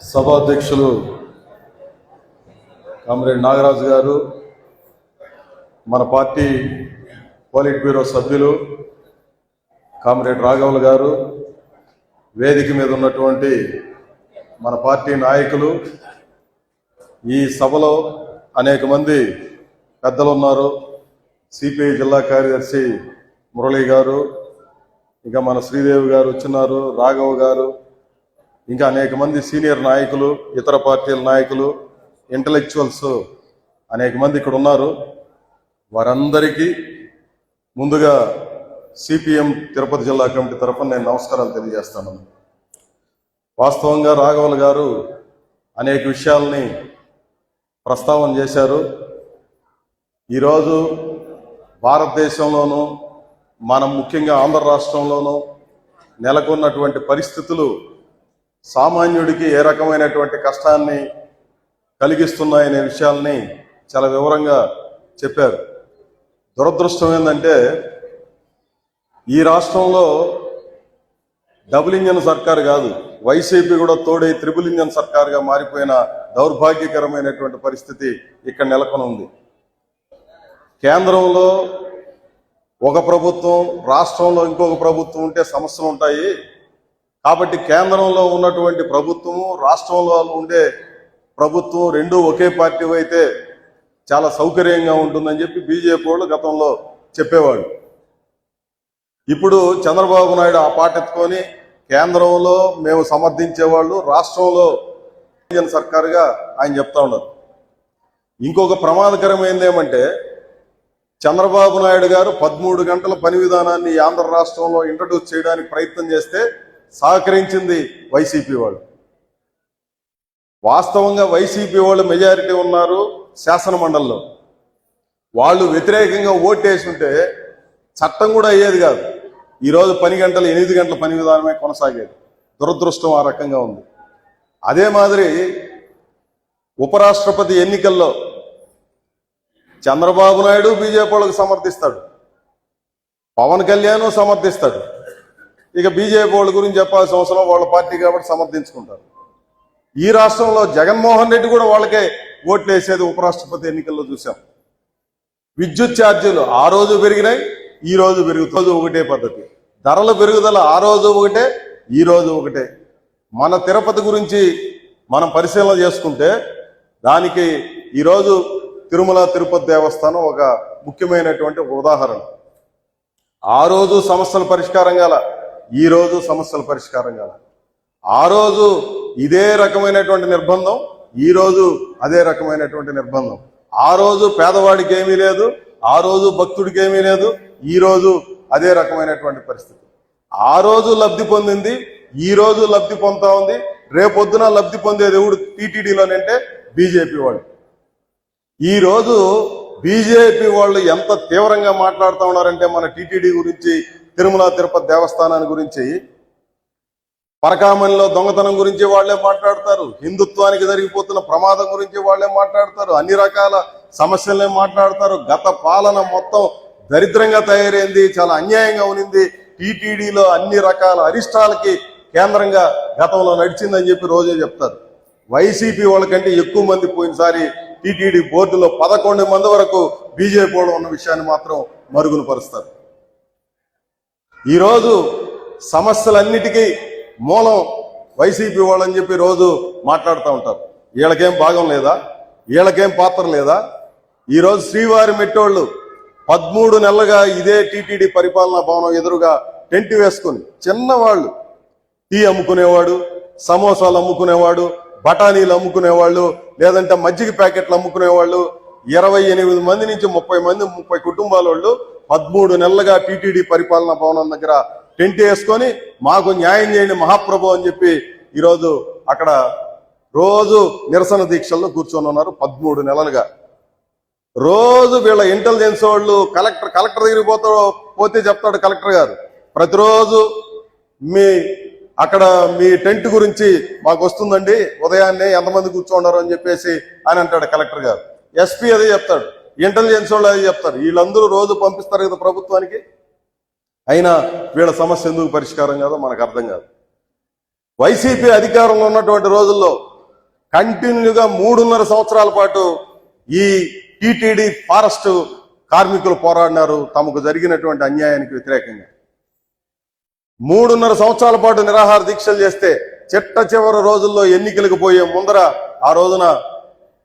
సభాధ్యక్షులు కామరేడ్ నాగరాజు గారు మన పార్టీ పోలిట్ బ్యూరో సభ్యులు కామరేడ్ రాఘవులు గారు వేదిక మీద ఉన్నటువంటి మన పార్టీ నాయకులు ఈ సభలో అనేక మంది పెద్దలు ఉన్నారు. సిపిఐ జిల్లా కార్యదర్శి మురళి గారు ఇంకా మన శ్రీదేవి గారు వచ్చినారు రాఘవ్ గారు ఇంకా అనేక మంది సీనియర్ నాయకులు ఇతర పార్టీల నాయకులు ఇంటలెక్చువల్స్ అనేక మంది ఇక్కడ ఉన్నారు. వారందరికీ ముందుగా సిపిఎం తిరుపతి జిల్లా కమిటీ తరఫున నేను నమస్కారాలు తెలియజేస్తాను. వాస్తవంగా రాఘవల్ గారు అనేక విషయాల్ని ప్రస్తావన చేశారు. ఈరోజు భారతదేశంలోనూ మనం ముఖ్యంగా ఆంధ్ర రాష్ట్రంలోనూ నెలకొన్నటువంటి పరిస్థితులు సామాన్యుడికి ఏ రకమైనటువంటి కష్టాన్ని కలిగిస్తున్నాయనే విషయాల్ని చాలా వివరంగా చెప్పారు. దురదృష్టం ఏంటంటే ఈ రాష్ట్రంలో డబుల్ ఇంజన్ సర్కార్ కాదు వైసీపీ కూడా తోడే త్రిబుల్ ఇంజన్ సర్కార్గా మారిపోయిన దౌర్భాగ్యకరమైనటువంటి పరిస్థితి ఇక్కడ నెలకొని ఉంది కేంద్రంలో ఒక ప్రభుత్వం రాష్ట్రంలో ఇంకొక ప్రభుత్వం ఉంటే సమస్యలు ఉంటాయి కాబట్టి కేంద్రంలో ఉన్నటువంటి ప్రభుత్వము రాష్ట్రంలో ఉండే ప్రభుత్వం రెండు ఒకే పార్టీ అయితే చాలా సౌకర్యంగా ఉంటుందని చెప్పి బీజేపీ వాళ్ళు గతంలో చెప్పేవాడు ఇప్పుడు చంద్రబాబు నాయుడు ఆ పాట ఎత్తుకొని కేంద్రంలో మేము సమర్థించేవాళ్ళు రాష్ట్రంలో జన సర్కారుగా ఆయన చెప్తా ఉన్నారు. ఇంకొక ప్రమాదకరమైనది ఏమంటే చంద్రబాబు నాయుడు గారు పదమూడు గంటల పని విధానాన్ని ఆంధ్ర రాష్ట్రంలో ఇంట్రడ్యూస్ చేయడానికి ప్రయత్నం చేస్తే సహకరించింది వైసీపీ వాళ్ళు. వాస్తవంగా వైసీపీ వాళ్ళు మెజారిటీ ఉన్నారు శాసన మండలిలో వాళ్ళు వ్యతిరేకంగా ఓటు ఉంటే చట్టం కూడా అయ్యేది కాదు. ఈరోజు పని గంటలు ఎనిమిది గంటల పని విధానమే కొనసాగేది. దురదృష్టం ఆ రకంగా ఉంది. అదే మాదిరి ఉపరాష్ట్రపతి ఎన్నికల్లో చంద్రబాబు నాయుడు బీజేపీ వాళ్ళకి సమర్థిస్తాడు. పవన్ కళ్యాణ్ సమర్థిస్తాడు. ఇక బీజేపీ వాళ్ళ గురించి చెప్పాల్సిన అవసరం వాళ్ళ పార్టీ కాబట్టి సమర్థించుకుంటారు. ఈ రాష్ట్రంలో జగన్మోహన్ రెడ్డి కూడా వాళ్ళకే ఓట్లు వేసేది ఉపరాష్ట్రపతి ఎన్నికల్లో చూసాం. విద్యుత్ ఛార్జీలు ఆ రోజు పెరిగినాయి ఈ రోజు పెరుగుతుంది ఒకటే పద్ధతి. ధరల పెరుగుదల ఆ రోజు ఒకటే ఈ రోజు ఒకటే. మన తిరుపతి గురించి మనం పరిశీలన చేసుకుంటే దానికి ఈరోజు తిరుమల తిరుపతి దేవస్థానం ఒక ముఖ్యమైనటువంటి ఒక ఉదాహరణ. ఆ రోజు సమస్యల పరిష్కారం కాల. ఈ రోజు సమస్యల పరిష్కారం కాదు ఆ రోజు ఇదే రకమైనటువంటి నిర్బంధం ఈరోజు అదే రకమైనటువంటి నిర్బంధం. ఆ రోజు పేదవాడికి ఏమీ లేదు ఆ రోజు భక్తుడికి ఏమీ లేదు ఈరోజు అదే రకమైనటువంటి పరిస్థితి. ఆ రోజు లబ్ధి పొందింది ఈ రోజు లబ్ధి పొందుతా ఉంది రేపొద్దున లబ్ధి పొందేది ఎవడు టీటీడీలోనంటే బీజేపీ వాళ్ళు. ఈరోజు బీజేపీ వాళ్ళు ఎంత తీవ్రంగా మాట్లాడుతూ ఉన్నారంటే మన టీటీడీ గురించి తిరుమల తిరుపతి దేవస్థానాన్ని గురించి పరకామణిలో దొంగతనం గురించి వాళ్ళే మాట్లాడతారు హిందుత్వానికి జరిగిపోతున్న ప్రమాదం గురించి వాళ్ళే మాట్లాడతారు అన్ని రకాల సమస్యలనే మాట్లాడతారు. గత పాలన మొత్తం దరిద్రంగా తయారైంది చాలా అన్యాయంగా ఉనింది. టీటీడీలో అన్ని రకాల అరిష్టాలకి కేంద్రంగా గతంలో నడిచిందని చెప్పి రోజే చెప్తారు. వైసీపీ వాళ్ళకంటే ఎక్కువ మంది పోయినసారి టీటీడీ బోర్డులో పదకొండు మంది వరకు బీజేపీ వాళ్ళు ఉన్న విషయాన్ని మాత్రం మరుగున పరుస్తారు. ఈరోజు సమస్యలన్నిటికీ మూలం వైసీపీ వాళ్ళని చెప్పి రోజు మాట్లాడుతూ ఉంటారు. వీళ్ళకేం భాగం లేదా? వీళ్ళకేం పాత్ర లేదా? ఈరోజు శ్రీవారి మెట్టోళ్ళు పదమూడు నెలలుగా ఇదే టీటీడీ పరిపాలనా భవనం ఎదురుగా టెంట్ వేసుకుని చిన్నవాళ్ళు టీ అమ్ముకునేవాడు సమోసాలు అమ్ముకునేవాడు బఠానీలు అమ్ముకునేవాళ్ళు లేదంటే మజ్జిగ ప్యాకెట్లు అమ్ముకునేవాళ్ళు ఇరవై ఎనిమిది మంది నుంచి ముప్పై మంది ముప్పై కుటుంబాల వాళ్ళు పదమూడు నెలలుగా టీటీడీ పరిపాలన భవనం దగ్గర టెంట్ వేసుకొని మాకు న్యాయం చేయండి మహాప్రభు అని చెప్పి ఈరోజు అక్కడ రోజు నిరసన దీక్షల్లో కూర్చొని ఉన్నారు పదమూడు నెలలుగా. రోజు వీళ్ళ ఇంటెలిజెన్స్ వాళ్ళు కలెక్టర్ కలెక్టర్ దగ్గరికి పోతా పోతే చెప్తాడు కలెక్టర్ గారు. ప్రతిరోజు మీ అక్కడ మీ టెంట్ గురించి మాకు వస్తుందండి ఉదయాన్నే ఎంతమంది కూర్చోండారు అని చెప్పేసి అని అంటాడు కలెక్టర్ గారు. ఎస్పీ అదే చెప్తాడు. ఇంటెలిజెన్స్ వాళ్ళు అది చెప్తారు. వీళ్ళందరూ రోజు పంపిస్తారు కదా ప్రభుత్వానికి. అయినా వీళ్ళ సమస్య ఎందుకు పరిష్కారం కాదో మనకు అర్థం కాదు. వైసీపీ అధికారంలో ఉన్నటువంటి రోజుల్లో కంటిన్యూగా మూడున్నర సంవత్సరాల పాటు ఈ టిటిడి ఫారెస్ట్ కార్మికులు పోరాడినారు. తమకు జరిగినటువంటి అన్యాయానికి వ్యతిరేకంగా. మూడున్నర సంవత్సరాల పాటు నిరాహార దీక్షలు చేస్తే చిట్ట చివరి రోజుల్లో ఎన్నికలకు పోయే ముందర ఆ రోజున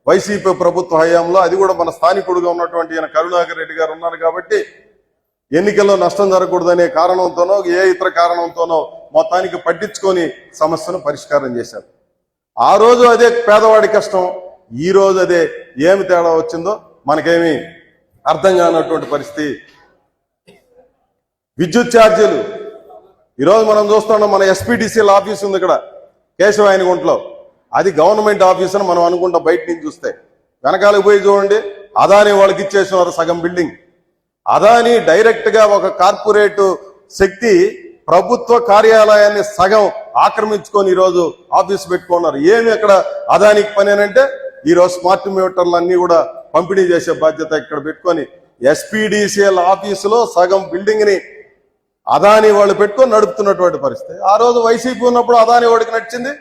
వైసీపీ ప్రభుత్వ హయాంలో అది కూడా మన స్థానికుడుగా ఉన్నటువంటి ఈయన కరుణాకర్ రెడ్డి గారు ఉన్నారు కాబట్టి ఎన్నికల్లో నష్టం జరగకూడదనే కారణంతోనో ఏ ఇతర కారణంతోనో మొత్తానికి పట్టించుకొని సమస్యను పరిష్కారం చేశారు. ఆ రోజు అదే పేదవాడి కష్టం ఈ రోజు అదే ఏమి తేడా వచ్చిందో మనకేమి అర్థం కానటువంటి పరిస్థితి. విద్యుత్ ఛార్జీలు. ఈరోజు మనం చూస్తున్నాం మన ఎస్పీటీసీల ఆఫీస్ ఉంది ఇక్కడ కేశవాయని గుంట్లో అది గవర్నమెంట్ ఆఫీస్ అని మనం అనుకుంటాం బయట నుంచి చూస్తే. వెనకాలకు పోయి చూడండి అదాని వాళ్ళకి ఇచ్చేసినారు సగం బిల్డింగ్ అదాని డైరెక్ట్గా ఒక కార్పొరేట్ శక్తి ప్రభుత్వ కార్యాలయాన్ని సగం ఆక్రమించుకొని ఈరోజు ఆఫీస్ పెట్టుకున్నారు. ఏమి అక్కడ అదానికి పని అంటే ఈరోజు స్మార్ట్ మీటర్లు అన్ని కూడా పంపిణీ చేసే బాధ్యత ఇక్కడ పెట్టుకొని ఎస్పీడీసీఎల్ ఆఫీసులో సగం బిల్డింగ్ని అదాని వాళ్ళు పెట్టుకొని నడుపుతున్నటువంటి పరిస్థితి. ఆ రోజు వైసీపీ ఉన్నప్పుడు అదాని వాడికి నచ్చింది.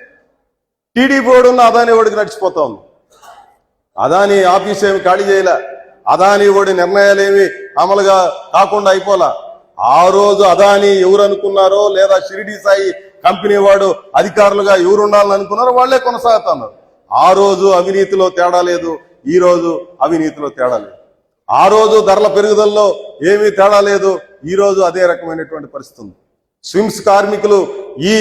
టీడీపీ వాడు ఉన్న అదాని వాడికి నడిచిపోతా ఉంది. అదాని ఆఫీస్ ఏమి ఖాళీ చేయలే. అదాని వాడి నిర్ణయాలు ఏమి అమలుగా కాకుండా అయిపోలా. ఆ రోజు అదాని ఎవరు అనుకున్నారో లేదా షిరిడి సాయి కంపెనీ వాడు అధికారులుగా ఎవరు ఉండాలని అనుకున్నారో వాళ్ళే కొనసాగుతున్నారు. ఆ రోజు అవినీతిలో తేడా లేదు ఈ రోజు అవినీతిలో తేడా లేదు. ఆ రోజు ధరల పెరుగుదలలో ఏమీ తేడా లేదు ఈ రోజు అదే రకమైనటువంటి పరిస్థితి ఉంది. స్విమ్స్ కార్మికులు ఈ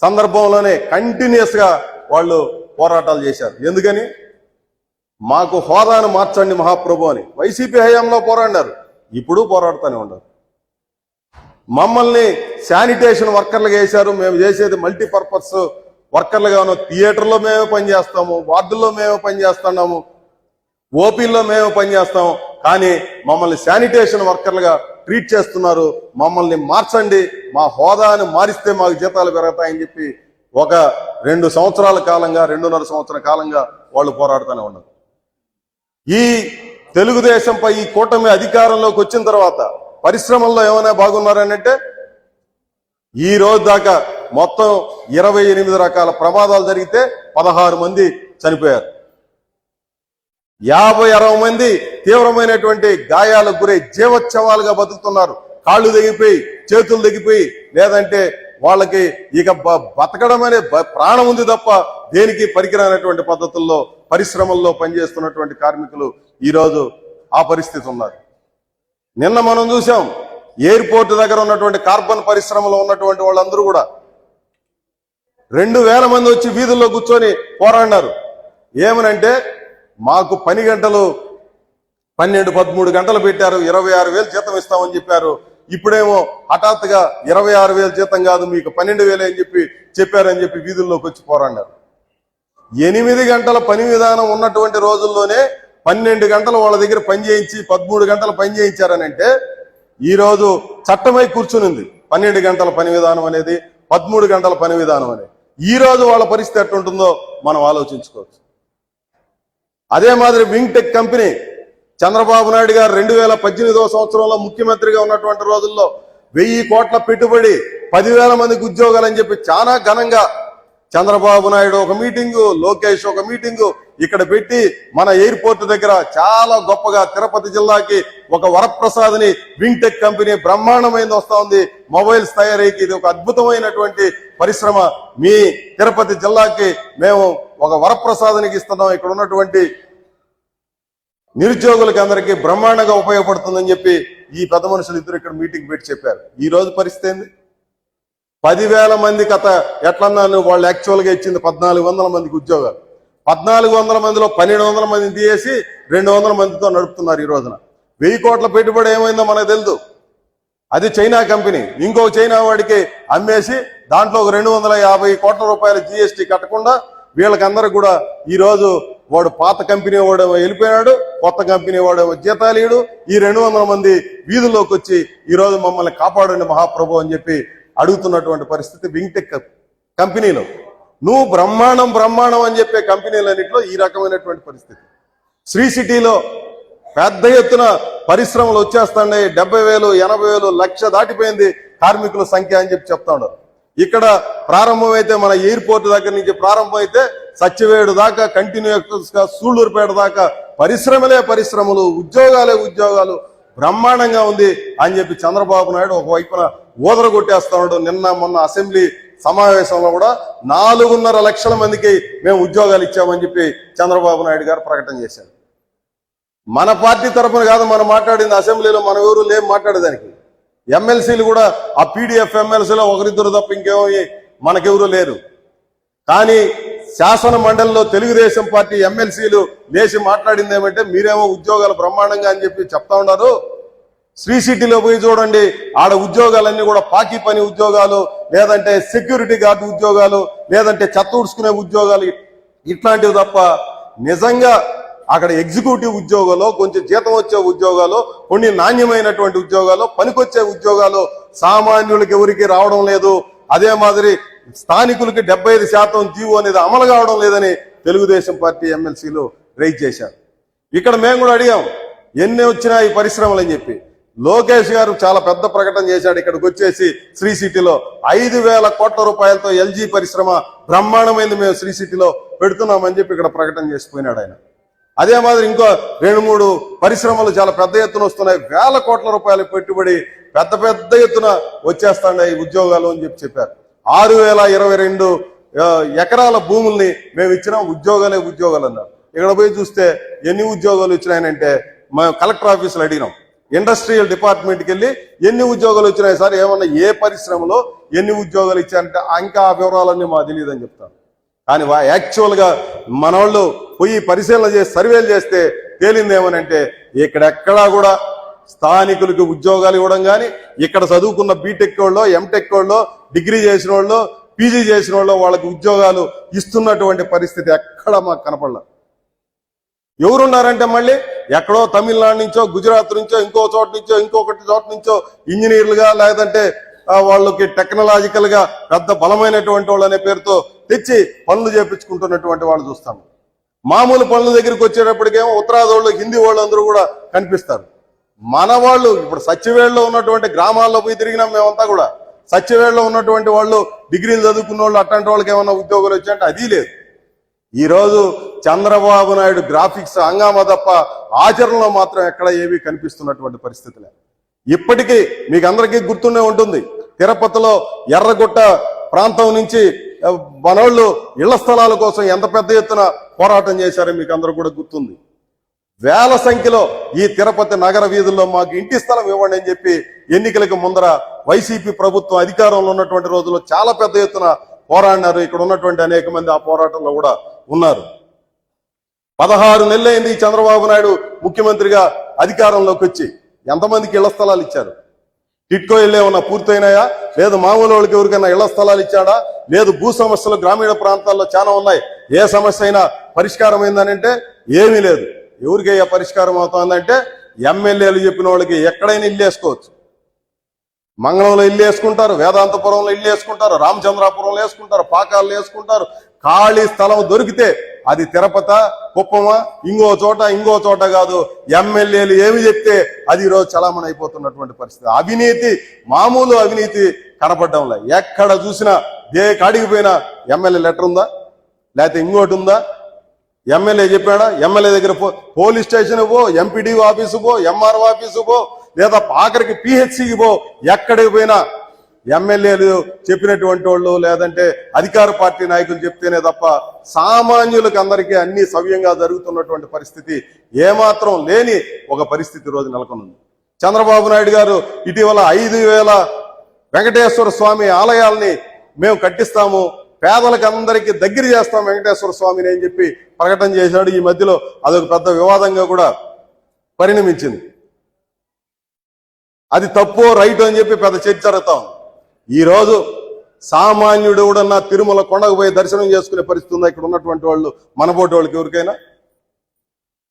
సందర్భంలోనే కంటిన్యూస్గా వాళ్ళు పోరాటాలు చేశారు. ఎందుకని? మాకు హోదాను మార్చండి మహాప్రభు అని. వైసీపీ హయాంలో పోరాడారు ఇప్పుడు పోరాడుతూనే ఉన్నారు. మమ్మల్ని శానిటేషన్ వర్కర్లుగా వేశారు. మేము చేసేది మల్టీపర్పస్ వర్కర్లుగాను థియేటర్లో మేమే పనిచేస్తాము. వార్డుల్లో మేమే పనిచేస్తున్నాము. ఓపీల్లో మేమే పనిచేస్తాము. కానీ మమ్మల్ని శానిటేషన్ వర్కర్లుగా ట్రీట్ చేస్తున్నారు మమ్మల్ని మార్చండి మా హోదాను మారిస్తే మాకు జీతాలు పెరుగుతాయని చెప్పి ఒక రెండు సంవత్సరాల కాలంగా రెండున్నర సంవత్సరాల కాలంగా వాళ్ళు పోరాడుతూనే ఉన్నారు. ఈ తెలుగుదేశంపై ఈ కూటమి అధికారంలోకి వచ్చిన తర్వాత పరిశ్రమల్లో ఏమైనా బాగున్నారనంటే ఈ రోజు దాకా మొత్తం ఇరవై ఎనిమిది రకాల ప్రమాదాలు జరిగితే పదహారు మంది చనిపోయారు. యాభై అరవై మంది తీవ్రమైనటువంటి గాయాలకు గురై జీవోత్సవాలుగా బతుకుతున్నారు. కాళ్ళు తెగిపోయి చేతులు తెగిపోయి లేదంటే వాళ్ళకి ఇక బతకడం అనే ప్రాణం ఉంది తప్ప దేనికి పరికిరానటువంటి పద్ధతుల్లో పరిశ్రమల్లో పనిచేస్తున్నటువంటి కార్మికులు ఈరోజు ఆ పరిస్థితి ఉన్నారు. నిన్న మనం చూసాం ఎయిర్పోర్ట్ దగ్గర ఉన్నటువంటి కార్బన్ పరిశ్రమలో ఉన్నటువంటి వాళ్ళందరూ కూడా రెండు వేల మంది వచ్చి వీధుల్లో కూర్చొని పోరాడినారు. ఏమనంటే మాకు పని గంటలు పన్నెండు పదమూడు గంటలు పెట్టారు. ఇరవై ఆరు వేలు జీతం ఇస్తామని చెప్పారు. ఇప్పుడేమో హఠాత్తుగా ఇరవై ఆరు వేలు జీతం కాదు మీకు పన్నెండు వేలే అని చెప్పి చెప్పారని చెప్పి వీధుల్లోకి వచ్చి పోరాడారు ఎనిమిది గంటల పని విధానం ఉన్నటువంటి రోజుల్లోనే పన్నెండు గంటలు వాళ్ళ దగ్గర పని చేయించి పదమూడు గంటలు పని చేయించారని అంటే ఈ రోజు చట్టమై కూర్చునింది పన్నెండు గంటల పని విధానం అనేది పదమూడు గంటల పని విధానం అనేది. ఈ రోజు వాళ్ళ పరిస్థితి ఎట్లుంటుందో మనం ఆలోచించుకోవచ్చు. అదే మాదిరి wing tech company Chandrababu Naidu garu రెండు వేల పద్దెనిమిదవ సంవత్సరంలో ముఖ్యమంత్రిగా ఉన్నటువంటి రోజుల్లో వెయ్యి కోట్ల పెట్టుబడి పదివేల మందికి ఉద్యోగాలు అని చెప్పి చాలా ఘనంగా చంద్రబాబు నాయుడు ఒక మీటింగు లోకేష్ ఒక మీటింగు ఇక్కడ పెట్టి మన ఎయిర్పోర్ట్ దగ్గర చాలా గొప్పగా తిరుపతి జిల్లాకి ఒక వరప్రసాద్ని వింగ్ టెక్ కంపెనీ బ్రహ్మాండమైంది వస్తా ఉంది. మొబైల్స్ తయారీకి ఇది ఒక అద్భుతమైనటువంటి పరిశ్రమ. మీ తిరుపతి జిల్లాకి మేము ఒక వరప్రసాదానికి ఇస్తున్నాం. ఇక్కడ ఉన్నటువంటి నిరుద్యోగులకి అందరికీ బ్రహ్మాండంగా ఉపయోగపడుతుందని చెప్పి ఈ పెద్ద మనుషులు ఇద్దరు ఇక్కడ మీటింగ్ పెట్టి చెప్పారు. ఈ రోజు పరిస్థితి ఏంది? పదివేల మంది కథ ఎట్లన్నాను వాళ్ళు యాక్చువల్గా ఇచ్చింది పద్నాలుగు వందల మందికి ఉద్యోగాలు. పద్నాలుగు వందల మందిలో పన్నెండు వందల మందిని తీసేసి రెండు వందల మందితో నడుపుతున్నారు ఈ రోజున. వెయ్యి కోట్ల పెట్టుబడి ఏమైందో మనకు తెలుదు. అది చైనా కంపెనీ. ఇంకో చైనా వాడికి అమ్మేసి దాంట్లో ఒక రెండు వందల యాభై కోట్ల రూపాయల జిఎస్టీ కట్టకుండా వీళ్ళకందరూ కూడా ఈరోజు వాడు పాత కంపెనీ వాడు వెళ్ళిపోయాడు కొత్త కంపెనీ వాడు జీతాలీయుడు. ఈ రెండు వందల మంది వీధుల్లోకి వచ్చి ఈరోజు మమ్మల్ని కాపాడండి మహాప్రభు అని చెప్పి అడుగుతున్నటువంటి పరిస్థితి వింగ్టెక్ కంపెనీలో. నువ్వు బ్రహ్మాండం బ్రహ్మాండం అని చెప్పే కంపెనీలన్నింటిలో ఈ రకమైనటువంటి పరిస్థితి. శ్రీ సిటీలో పెద్ద ఎత్తున పరిశ్రమలు వచ్చేస్తున్నాయి. డెబ్బై వేలు ఎనభై వేలు లక్ష దాటిపోయింది కార్మికుల సంఖ్య అని చెప్పి చెప్తా ఉన్నారు ఇక్కడ ప్రారంభమైతే మన ఎయిర్పోర్ట్ దగ్గర నుంచి ప్రారంభమైతే సత్యవేడు దాకా కంటిన్యూస్గా సూళ్ళూరుపేట దాకా పరిశ్రమలే పరిశ్రమలు ఉద్యోగాలే ఉద్యోగాలు బ్రహ్మాండంగా ఉంది అని చెప్పి చంద్రబాబు నాయుడు ఒకవైపున ఊదర కొట్టేస్తున్నాడు నిన్న మొన్న అసెంబ్లీ సమావేశంలో కూడా నాలుగున్నర లక్షల మందికి మేము ఉద్యోగాలు ఇచ్చామని చెప్పి చంద్రబాబు నాయుడు గారు ప్రకటన చేశారు. మన పార్టీ తరఫున కాదు మనం మాట్లాడింది అసెంబ్లీలో మన ఎవరు లేం మాట్లాడేదానికి. ఎమ్మెల్సీలు కూడా ఆ పీడిఎఫ్ ఎమ్మెల్సీలో ఒకరిద్దరు తప్ప ఇంకేమో మనకెవరూ లేరు. కానీ శాసన మండలిలో తెలుగుదేశం పార్టీ ఎమ్మెల్సీలు లేచి మాట్లాడింది ఏమంటే మీరేమో ఉద్యోగాలు బ్రహ్మాండంగా అని చెప్పి చెప్తా ఉన్నారు. శ్రీ సిటీలో పోయి చూడండి ఆడ ఉద్యోగాలన్నీ కూడా పాకి పని ఉద్యోగాలు లేదంటే సెక్యూరిటీ గార్డు ఉద్యోగాలు లేదంటే చెత్త ఉడుచుకునే ఉద్యోగాలు ఇట్లాంటివి తప్ప నిజంగా అక్కడ ఎగ్జిక్యూటివ్ ఉద్యోగాలు కొంచెం జీతం వచ్చే ఉద్యోగాలు కొన్ని నాణ్యమైనటువంటి ఉద్యోగాలు పనికొచ్చే ఉద్యోగాలు సామాన్యులకి ఎవరికి రావడం లేదు. అదే మాదిరి స్థానికులకి డెబ్బై ఐదు శాతం జీవో అనేది అమలు కావడం లేదని తెలుగుదేశం పార్టీ ఎమ్మెల్సీలు రైజ్ చేశారు. ఇక్కడ మేము కూడా అడిగాం ఎన్ని వచ్చినా ఈ పరిశ్రమలు అని చెప్పి. లోకేష్ గారు చాలా పెద్ద ప్రకటన చేశాడు ఇక్కడికి వచ్చేసి శ్రీ సిటీలో. ఐదు వేల కోట్ల రూపాయలతో ఎల్జీ పరిశ్రమ బ్రహ్మాండమైంది మేము శ్రీ సిటీలో పెడుతున్నామని చెప్పి ఇక్కడ ప్రకటన చేసిపోయినాడు ఆయన. అదే మాదిరి ఇంకో రెండు మూడు పరిశ్రమలు చాలా పెద్ద ఎత్తున వస్తున్నాయి. వేల కోట్ల రూపాయల పెట్టుబడి పెద్ద పెద్ద ఎత్తున వచ్చేస్తాయి ఉద్యోగాలు అని చెప్పి చెప్పారు. ఆరు వేల ఇరవై రెండు ఎకరాల భూముల్ని మేము ఇచ్చిన ఉద్యోగాలే ఉద్యోగాలు అన్నారు. ఇక్కడ పోయి చూస్తే ఎన్ని ఉద్యోగాలు వచ్చినాయనంటే మేము కలెక్టర్ ఆఫీసులు అడిగినాం. ఇండస్ట్రియల్ డిపార్ట్మెంట్కి వెళ్ళి ఎన్ని ఉద్యోగాలు వచ్చినాయి సార్? ఏమన్నా ఏ పరిశ్రమలో ఎన్ని ఉద్యోగాలు ఇచ్చారంటే ఇంకా ఆ వివరాలన్నీ మాకు తెలియదు అని చెప్తాను కానీ యాక్చువల్గా మన వాళ్ళు పోయి పరిశీలన చేసి సర్వేలు చేస్తే తేలిందేమనంటే ఇక్కడెక్కడా కూడా స్థానికులకి ఉద్యోగాలు ఇవ్వడం కానీ ఇక్కడ చదువుకున్న బీటెక్ వాళ్ళు ఎంటెక్ వాళ్ళు డిగ్రీ చేసిన వాళ్ళు పీజీ చేసిన వాళ్ళు వాళ్ళకి ఉద్యోగాలు ఇస్తున్నటువంటి పరిస్థితి ఎక్కడ మాకు కనపడలే. ఎవరున్నారంటే మళ్ళీ ఎక్కడో తమిళనాడు నుంచో గుజరాత్ నుంచో ఇంకో చోట నుంచో ఇంకొకటి చోట నుంచో ఇంజనీర్లుగా లేదంటే వాళ్ళకి టెక్నాలజికల్గా పెద్ద బలమైనటువంటి వాళ్ళు అనే పేరుతో తెచ్చి పనులు చేపించుకుంటున్నటువంటి వాళ్ళు చూస్తాము. మామూలు పనుల దగ్గరికి వచ్చేటప్పటికేమో ఉత్తరాదోళ్ళు హిందీ వాళ్ళు అందరూ కూడా కనిపిస్తారు. మన వాళ్ళు ఇప్పుడు సత్యవేళ్ళలో ఉన్నటువంటి గ్రామాల్లో పోయి తిరిగినాం మేమంతా కూడా. సత్యవేళ్ళలో ఉన్నటువంటి వాళ్ళు డిగ్రీలు చదువుకున్న వాళ్ళు అట్లాంటి వాళ్ళకి ఏమన్నా ఉద్యోగాలు వచ్చాయంటే అది లేదు. ఈ రోజు చంద్రబాబు నాయుడు గ్రాఫిక్స్ హంగామా తప్ప ఆచరణలో మాత్రం ఎక్కడ ఏవి కనిపిస్తున్నటువంటి పరిస్థితులే ఇప్పటికీ మీకు అందరికీ గుర్తుండే ఉంటుంది తిరుపతిలో ఎర్రగుట్ట ప్రాంతం నుంచి ఆ, మనోళ్ళు ఇళ్ళ స్థలాల కోసం ఎంత పెద్ద ఎత్తున పోరాటం చేశారో మీకు అందరూ కూడా గుర్తుంది. వేల సంఖ్యలో ఈ తిరుపతి నగర వీధుల్లో మాకు ఇంటి స్థలం ఇవ్వండి అని చెప్పి ఎన్నికలకు ముందర వైసీపీ ప్రభుత్వం అధికారంలో ఉన్నటువంటి రోజుల్లో చాలా పెద్ద ఎత్తున పోరాడినారు. ఇక్కడ ఉన్నటువంటి అనేక మంది ఆ పోరాటంలో కూడా ఉన్నారు. పదహారు నెలలైంది చంద్రబాబు నాయుడు ముఖ్యమంత్రిగా అధికారంలోకి వచ్చి ఎంతమందికి ఇళ్ళ స్థలాలు ఇచ్చారు? టిట్కో ఇల్లు ఏమన్నా పూర్తయినాయా? లేదు మామూలు వాళ్ళకి ఎవరికైనా ఇళ్ళ స్థలాలు ఇచ్చాడా? లేదు భూ సమస్యలు గ్రామీణ ప్రాంతాల్లో చాలా ఉన్నాయి. ఏ సమస్య అయినా పరిష్కారం ఏందనంటే ఏమీ లేదు. ఎవరికయ్యా పరిష్కారం అవుతుందంటే ఎమ్మెల్యేలు చెప్పిన వాళ్ళకి ఎక్కడైనా ఇల్లు వేసుకోవచ్చు. మంగళంలో ఇల్లు వేసుకుంటారు వేదాంతపురంలో ఇల్లు వేసుకుంటారు రామచంద్రాపురంలో వేసుకుంటారు పాకాల్లో వేసుకుంటారు. ఖాళీ స్థలం దొరికితే అది తిరుపత కుప్పమా ఇంకో చోట ఇంకో చోట కాదు. ఎమ్మెల్యేలు ఏమి చెప్తే అది ఈరోజు చలామణి అయిపోతున్నటువంటి పరిస్థితి. అవినీతి మామూలు అవినీతి కనపడడంలే. ఎక్కడ చూసినా ఏ కాడికి పోయినా ఎమ్మెల్యే లెటర్ ఉందా? లేకపోతే ఇంకోటి ఉందా? ఎమ్మెల్యే చెప్పాడా? ఎమ్మెల్యే దగ్గర పో పోలీస్ స్టేషన్ పో ఎంపీడీ ఆఫీసు పో ఎంఆర్ఓ ఆఫీసు పో లేదా ఆఖరికి పిహెచ్సికి పో ఎక్కడికి పోయినా ఎమ్మెల్యేలు చెప్పినటువంటి వాళ్ళు లేదంటే అధికార పార్టీ నాయకులు చెప్తేనే తప్ప సామాన్యులకు అందరికీ అన్ని సవ్యంగా జరుగుతున్నటువంటి పరిస్థితి ఏమాత్రం లేని ఒక పరిస్థితి రోజు నెలకొనుంది. చంద్రబాబు నాయుడు గారు ఇటీవల ఐదు వేల వెంకటేశ్వర స్వామి ఆలయాల్ని మేము కట్టిస్తాము పేదలకు అందరికీ దగ్గర చేస్తాం వెంకటేశ్వర స్వామిని అని చెప్పి ప్రకటన చేశాడు. ఈ మధ్యలో అదొక పెద్ద వివాదంగా కూడా పరిణమించింది. అది తప్పు రైట్ అని చెప్పి పెద్ద చర్చ జరుగుతా ఈరోజు ఈ రోజు సామాన్యుడు కూడా తిరుమల కొండకు పోయి దర్శనం చేసుకునే పరిస్థితి ఉందా? ఇక్కడ ఉన్నటువంటి వాళ్ళు మనబోటి వాళ్ళకి ఎవరికైనా?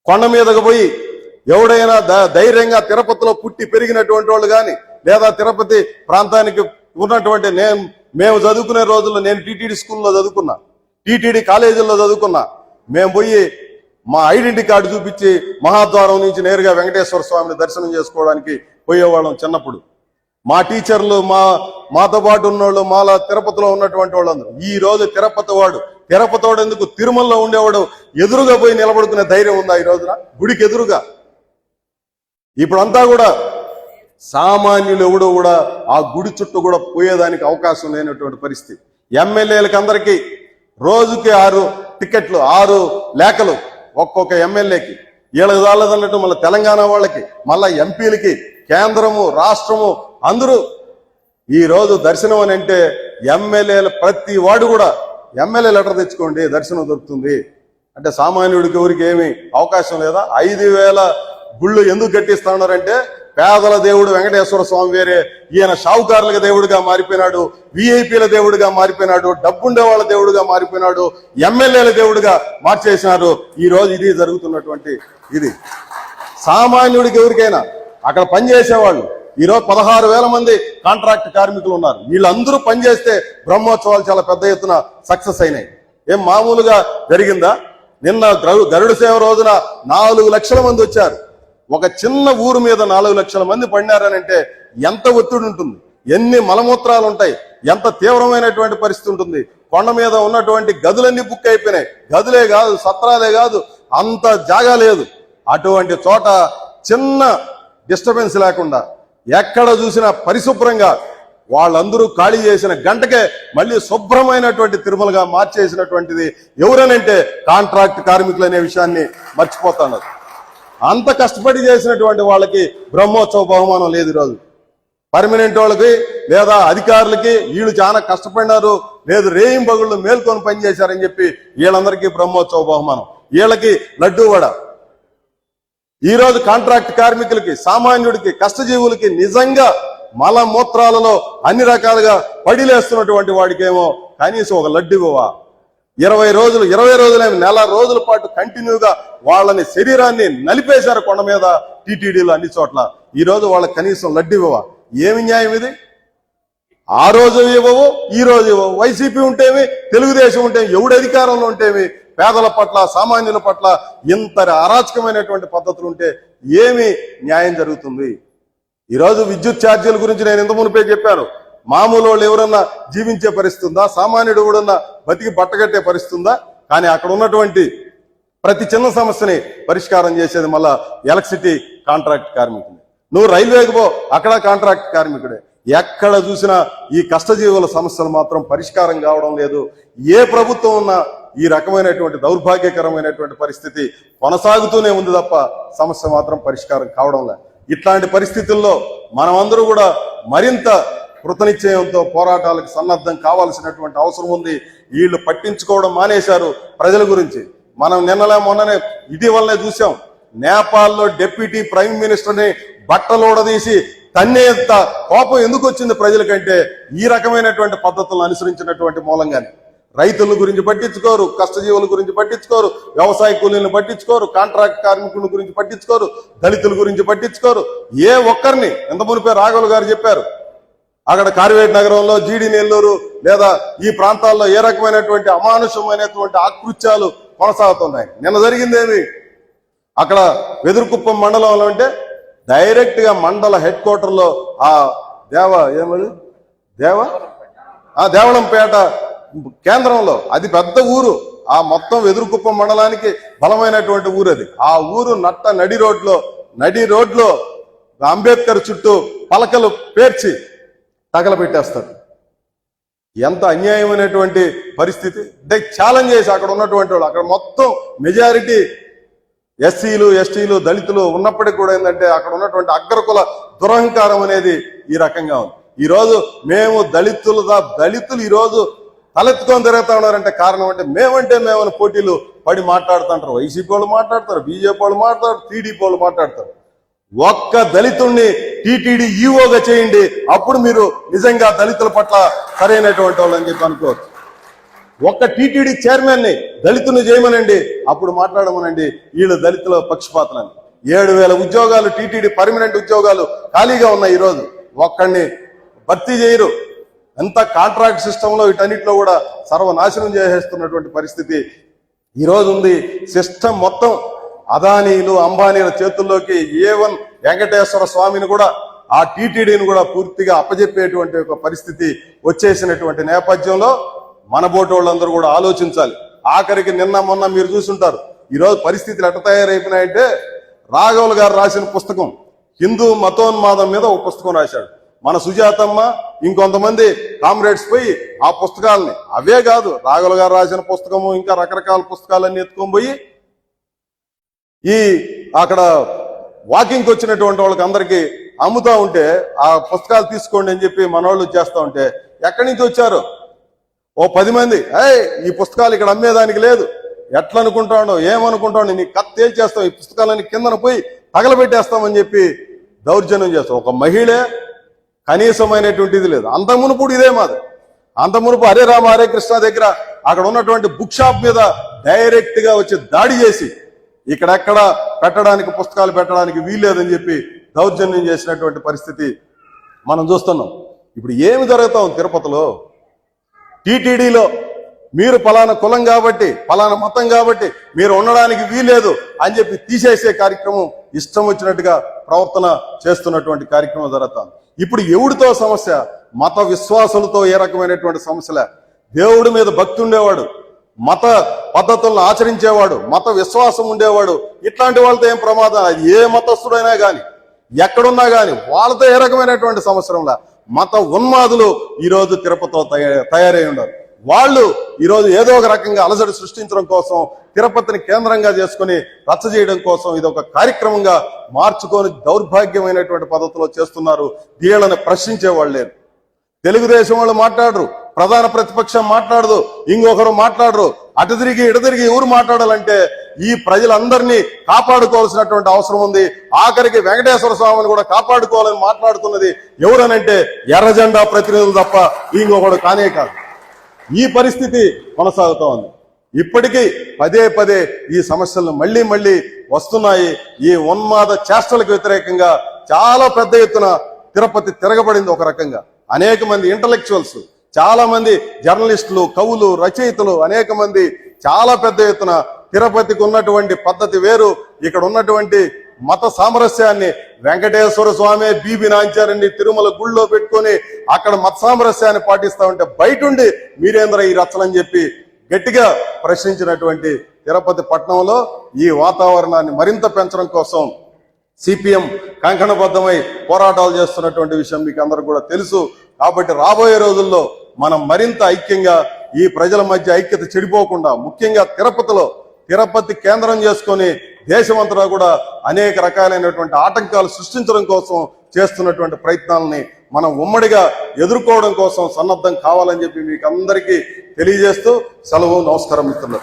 కొండ మీదకు పోయి ఎవడైనా ధైర్యంగా తిరుపతిలో పుట్టి పెరిగినటువంటి వాళ్ళు కానీ లేదా తిరుపతి ప్రాంతానికి ఉన్నటువంటి నేను మేము చదువుకునే రోజుల్లో నేను టీటీడీ స్కూల్లో చదువుకున్నా టీటీడీ కాలేజీల్లో చదువుకున్నా మేము పోయి మా ఐడెంటిటీ కార్డు చూపించి మహాద్వారం నుంచి నేరుగా వెంకటేశ్వర స్వామిని దర్శనం చేసుకోవడానికి పోయేవాళ్ళం చిన్నప్పుడు. మా టీచర్లు మా మాతో పాటు ఉన్నోళ్ళు మాలా తిరుపతిలో ఉన్నటువంటి వాళ్ళందరూ. ఈ రోజు తిరుపతి వాడు తిరుపతి వాడు ఎందుకు తిరుమలలో ఉండేవాడు? ఎదురుగా పోయి నిలబడుకునే ధైర్యం ఉందా ఈ రోజున? గుడికి ఎదురుగా. ఇప్పుడంతా కూడా సామాన్యులు ఎవడో కూడా ఆ గుడి చుట్టూ కూడా పోయేదానికి అవకాశం లేనటువంటి పరిస్థితి. ఎమ్మెల్యేలకు అందరికీ రోజుకి ఆరు టికెట్లు ఆరు లేఖలు ఒక్కొక్క ఎమ్మెల్యేకి. వీళ్ళకి చాలదన్నట్టు మళ్ళీ తెలంగాణ వాళ్ళకి మళ్ళీ ఎంపీలకి కేంద్రము రాష్ట్రము అందరూ ఈ రోజు దర్శనం అని అంటే ఎమ్మెల్యేలు ప్రతి వాడు కూడా ఎమ్మెల్యే లెటర్ తెచ్చుకోండి దర్శనం దొరుకుతుంది. అంటే సామాన్యుడికి ఎవరికి ఏమి అవకాశం లేదా? ఐదు వేల గుళ్ళు ఎందుకు కట్టిస్తా ఉన్నారంటే పేదల దేవుడు వెంకటేశ్వర స్వామి వేరే ఈయన షావుకారులకు దేవుడిగా మారిపోయినాడు విఐపీల దేవుడిగా మారిపోయినాడు డబ్బుండే వాళ్ళ దేవుడిగా మారిపోయినాడు ఎమ్మెల్యేల దేవుడిగా మార్చేసినారు. ఈ రోజు ఇది జరుగుతున్నటువంటి ఇది. సామాన్యుడికి ఎవరికైనా అక్కడ పనిచేసేవాళ్ళు ఈ రోజు పదహారు వేల మంది కాంట్రాక్ట్ కార్మికులు ఉన్నారు. వీళ్ళందరూ పనిచేస్తే బ్రహ్మోత్సవాలు చాలా పెద్ద ఎత్తున సక్సెస్ అయినాయి. ఏం మామూలుగా జరిగిందా? నిన్న గరు- గరుడ సేవ రోజున నాలుగు లక్షల మంది వచ్చారు. ఒక చిన్న ఊరు మీద నాలుగు లక్షల మంది పడినారనంటే ఎంత ఒత్తిడి ఉంటుంది? ఎన్ని మలమూత్రాలు ఉంటాయి? ఎంత తీవ్రమైనటువంటి పరిస్థితి ఉంటుంది? కొండ మీద ఉన్నటువంటి గదులన్నీ బుక్ అయిపోయినాయి. గదులే కాదు సత్రాలే కాదు అంత జాగా లేదు. అటువంటి చోట చిన్న డిస్టర్బెన్స్ లేకుండా ఎక్కడ చూసినా పరిశుభ్రంగా వాళ్ళందరూ ఖాళీ చేసిన గంటకే మళ్ళీ శుభ్రమైనటువంటి తిరుమలగా మార్చేసినటువంటిది ఎవరనంటే కాంట్రాక్ట్ కార్మికులు అనే విషయాన్ని మర్చిపోతున్నారు అంత కష్టపడి చేసినటువంటి వాళ్ళకి బ్రహ్మోత్సవ బహుమానం లేదు ఈరోజు. పర్మనెంట్ వాళ్ళకి లేదా అధికారులకి వీళ్ళు చాలా కష్టపడినారు లేదు రేయింబగుళ్ళు బగుళ్ళు మేల్కొని పనిచేశారని చెప్పి వీళ్ళందరికీ బ్రహ్మోత్సవ బహుమానం. వీళ్ళకి లడ్డూ వడ. ఈ రోజు కాంట్రాక్ట్ కార్మికులకి సామాన్యుడికి కష్టజీవులకి నిజంగా మలమూత్రాలలో అన్ని రకాలుగా పడిలేస్తున్నటువంటి వాడికేమో కనీసం ఒక లడ్డు ఇవ్వవా? ఇరవై రోజులు ఇరవై రోజులేమి నెల రోజుల పాటు కంటిన్యూగా వాళ్ళని శరీరాన్ని నలిపేశారు కొండ మీద టీటీడీలు అన్ని చోట్ల. ఈ రోజు వాళ్ళకి కనీసం లడ్డు ఇవ్వవా? ఏమి న్యాయం ఇది? ఆ రోజు ఇవ్వవు ఈ రోజు ఇవ్వవు. వైసీపీ ఉంటేమి తెలుగుదేశం ఉంటే ఎవడు అధికారంలో ఉంటేమి పేదల పట్ల సామాన్యుల పట్ల ఇంత అరాచకమైనటువంటి పద్ధతులు ఉంటే ఏమి న్యాయం జరుగుతుంది? ఈరోజు విద్యుత్ ఛార్జీల గురించి నేను ఇంత మునిపే చెప్పాను. మామూలు వాళ్ళు ఎవరన్నా జీవించే పరిస్థితి ఉందా సామాన్యుడు కూడా బతికి బట్టగట్టే పరిస్థితి ఉందా కానీ అక్కడ ఉన్నటువంటి ప్రతి చిన్న సమస్యని పరిష్కారం చేసేది మళ్ళా ఎలక్ట్రిసిటీ కాంట్రాక్ట్ కార్మికుడు. నువ్వు రైల్వేకి పో అక్కడ కాంట్రాక్ట్ కార్మికుడే. ఎక్కడ చూసినా ఈ కష్టజీవుల సమస్యలు మాత్రం పరిష్కారం కావడం లేదు. ఏ ప్రభుత్వం ఉన్నా ఈ రకమైనటువంటి దౌర్భాగ్యకరమైనటువంటి పరిస్థితి కొనసాగుతూనే ఉంది తప్ప సమస్య మాత్రం పరిష్కారం కావడం లేదు. ఇట్లాంటి పరిస్థితుల్లో మనమందరూ కూడా మరింత కృతనిశ్చయంతో పోరాటాలకు సన్నద్ధం కావాల్సినటువంటి అవసరం ఉంది. వీళ్ళు పట్టించుకోవడం మానేశారు ప్రజల గురించి. మనం నిన్నలే మొన్ననే ఇటీవలనే చూసాం నేపాల్లో డిప్యూటీ ప్రైమ్ మినిస్టర్ని బట్టలోడదీసి తన్నేంత కోపం ఎందుకు వచ్చింది ప్రజలకంటే? ఈ రకమైనటువంటి పద్ధతులను అనుసరించినటువంటి మూలంగానే. రైతుల గురించి పట్టించుకోరు కష్టజీవుల గురించి పట్టించుకోరు వ్యవసాయ కూలీలను పట్టించుకోరు కాంట్రాక్ట్ కార్మికుల గురించి పట్టించుకోరు దళితుల గురించి పట్టించుకోరు. ఏ ఒక్కరిని ఎంత మునిపే రాఘవులు గారు చెప్పారు అక్కడ కార్వేట్ నగరంలో జీడి నెల్లూరు లేదా ఈ ప్రాంతాల్లో ఏ రకమైనటువంటి అమానుషమైనటువంటి ఆకృత్యాలు కొనసాగుతున్నాయి. నిన్న జరిగిందేమి? అక్కడ వెదురుకుప్పం మండలంలో అంటే డైరెక్ట్గా మండల హెడ్ క్వార్టర్లో ఆ దేవ ఏమది? దేవ? ఆ దేవళంపేట కేంద్రంలో. అది పెద్ద ఊరు. ఆ మొత్తం వెదురుకుప్పం మండలానికి బలమైనటువంటి ఊరు అది. ఆ ఊరు నట్ట నడి రోడ్లో నడి రోడ్లో అంబేద్కర్ చుట్టూ పలకలు పేర్చి తగలబెట్టేస్తారు. ఎంత అన్యాయమైనటువంటి పరిస్థితి? అంటే ఛాలెంజ్ చేసి అక్కడ ఉన్నటువంటి వాళ్ళు అక్కడ మొత్తం మెజారిటీ ఎస్సీలు ఎస్టీలు దళితులు ఉన్నప్పటికీ కూడా ఏంటంటే అక్కడ ఉన్నటువంటి అగ్రకుల దురహంకారం అనేది ఈ రకంగా ఉంది. ఈరోజు మేము దళితులు దళితులు ఈరోజు తలెత్తుకొని తిరుగుతా ఉన్నారంటే కారణం అంటే మేమంటే మేమని పోటీలు పడి మాట్లాడుతుంటారు. వైసీపీ వాళ్ళు మాట్లాడతారు బీజేపీ వాళ్ళు మాట్లాడతారు టీడీపీ వాళ్ళు మాట్లాడతారు. ఒక్క దళితుణ్ణి టీటీడీ ఈఓగా చేయండి. అప్పుడు మీరు నిజంగా దళితుల పట్ల సరైనటువంటి వాళ్ళు అని చెప్పి అనుకోవచ్చు. ఒక్క టీటీడీ చైర్మన్ని దళితుని చేయమనండి. అప్పుడు మాట్లాడమనండి. వీళ్ళు దళితుల పక్షపాతలని. ఏడు వేల ఉద్యోగాలు టీటీడీ పర్మనెంట్ ఉద్యోగాలు ఖాళీగా ఉన్నాయి ఈరోజు. ఒక్కడిని భర్తీ చేయరు. ఎంత కాంట్రాక్ట్ సిస్టంలో వీటన్నిటిలో కూడా సర్వనాశనం చేసేస్తున్నటువంటి పరిస్థితి ఈ ఉంది. సిస్టమ్ మొత్తం అదానీలు అంబానీల చేతుల్లోకి ఏ వన్ వెంకటేశ్వర స్వామిని కూడా ఆ టీటీడీని కూడా పూర్తిగా అప్పజెప్పేటువంటి ఒక పరిస్థితి వచ్చేసినటువంటి నేపథ్యంలో మన బోటు వాళ్ళందరూ కూడా ఆలోచించాలి. ఆఖరికి నిన్న మొన్న మీరు చూసుంటారు. ఈరోజు పరిస్థితులు ఎట్ట తయారైపోయినాయంటే రాఘవులు గారు రాసిన పుస్తకం హిందూ మతోన్మాదం మీద ఒక పుస్తకం రాశాడు. మన సుజాతమ్మ ఇంకొంతమంది కామ్రేడ్స్ పోయి ఆ పుస్తకాలని అవే కాదు రాఘవులు గారు రాసిన పుస్తకము ఇంకా రకరకాల పుస్తకాలన్నీ ఎత్తుకొని పోయి ఈ అక్కడ వాకింగ్కి వచ్చినటువంటి వాళ్ళకి అందరికీ అమ్ముతా ఉంటే ఆ పుస్తకాలు తీసుకోండి అని చెప్పి మనవాళ్ళు చేస్తూ ఉంటే ఎక్కడి నుంచి వచ్చారు? ఓ పది మంది. ఏయ్ ఈ పుస్తకాలు ఇక్కడ అమ్మేదానికి లేదు. ఎట్లా అనుకుంటాడో ఏమనుకుంటాడు నీ కత్తి తేల్చేస్తాం ఈ పుస్తకాలని కిందన పోయి తగలబెట్టేస్తామని చెప్పి దౌర్జన్యం చేస్తాం. ఒక మహిళే కనీసమైనటువంటిది లేదు. అంత మునుపుడు ఇదే మాది. అంత మునుపు హరే రామ హరే కృష్ణ దగ్గర అక్కడ ఉన్నటువంటి బుక్ షాప్ మీద డైరెక్ట్గా వచ్చి దాడి చేసి ఇక్కడెక్కడ పెట్టడానికి పుస్తకాలు పెట్టడానికి వీల్లేదని చెప్పి దౌర్జన్యం చేసినటువంటి పరిస్థితి మనం చూస్తున్నాం. ఇప్పుడు ఏమి జరుగుతాం తిరుపతిలో? టీటీడీలో మీరు పలానా కులం కాబట్టి పలానా మతం కాబట్టి మీరు ఉండడానికి వీలేదు అని చెప్పి తీసేసే కార్యక్రమం ఇష్టం వచ్చినట్టుగా ప్రవర్తన చేస్తున్నటువంటి కార్యక్రమం జరుగుతుంది. ఇప్పుడు ఎవడితో సమస్య? మత విశ్వాసులతో ఏ రకమైనటువంటి సమస్యలే? దేవుడి మీద భక్తి ఉండేవాడు. మత పద్ధతులను ఆచరించేవాడు మత విశ్వాసం ఉండేవాడు ఇట్లాంటి వాళ్ళతో ఏం ప్రమాదం? అది ఏ మతస్థుడైనా కానీ ఎక్కడున్నా కానీ వాళ్ళతో ఏ రకమైనటువంటి సంవత్సరంలో మత ఉన్మాదులు ఈ రోజు తిరుపతిలో తయారై ఉన్నారు. వాళ్ళు ఈరోజు ఏదో ఒక రకంగా అలజడి సృష్టించడం కోసం తిరుపతిని కేంద్రంగా చేసుకుని రచ్చ చేయడం కోసం ఇది ఒక కార్యక్రమంగా మార్చుకొని దౌర్భాగ్యమైనటువంటి పద్ధతిలో చేస్తున్నారు. వీళ్ళని ప్రశ్నించే వాళ్ళు లేరు. తెలుగుదేశం వాళ్ళు మాట్లాడరు. ప్రధాన ప్రతిపక్షం మాట్లాడదు ఇంకొకరు మాట్లాడరు. అటు తిరిగి ఇటు తిరిగి ఎవరు మాట్లాడాలంటే ఈ ప్రజలందరినీ కాపాడుకోవాల్సినటువంటి అవసరం ఉంది. ఆఖరికి వెంకటేశ్వర స్వామిని కూడా కాపాడుకోవాలని మాట్లాడుతున్నది ఎవరనంటే ఎర్రజెండా ప్రతినిధులు తప్ప ఇంకొకడు కానే కాదు. ఈ పరిస్థితి కొనసాగుతా ఉంది. ఇప్పటికీ పదే పదే ఈ సమస్యలు మళ్ళీ మళ్ళీ వస్తున్నాయి. ఈ ఉన్మాద చేష్టలకు వ్యతిరేకంగా చాలా పెద్ద ఎత్తున తిరుపతి తిరగబడింది ఒక రకంగా. అనేక మంది ఇంటలెక్చువల్స్ చాలా మంది జర్నలిస్టులు కవులు రచయితలు అనేక మంది చాలా పెద్ద ఎత్తున తిరుపతికి ఉన్నటువంటి పద్ధతి వేరు. ఇక్కడ ఉన్నటువంటి మత సామరస్యాన్ని వెంకటేశ్వర స్వామి బీబీ నాంచారండి తిరుమల గుళ్ళో పెట్టుకొని అక్కడ మత సామరస్యాన్ని పాటిస్తా ఉంటే బయట ఉండి మీరేంద్ర ఈ రచ్చలని చెప్పి గట్టిగా ప్రశ్నించినటువంటి తిరుపతి పట్టణంలో ఈ వాతావరణాన్ని మరింత పెంచడం కోసం సిపిఎం కంకణబద్ధమై పోరాటాలు చేస్తున్నటువంటి విషయం మీకు అందరికి కూడా తెలుసు. కాబట్టి రాబోయే రోజుల్లో మనం మరింత ఐక్యంగా ఈ ప్రజల మధ్య ఐక్యత చెడిపోకుండా ముఖ్యంగా తిరుపతిలో తిరుపతి కేంద్రం చేసుకొని దేశమంతటా కూడా అనేక రకాలైనటువంటి ఆటంకాలు సృష్టించడం కోసం చేస్తున్నటువంటి ప్రయత్నాలని మనం ఉమ్మడిగా ఎదుర్కోవడం కోసం సన్నద్ధం కావాలని చెప్పి మీకు అందరికీ తెలియజేస్తూ సెలవు నమస్కారం మిత్రులు.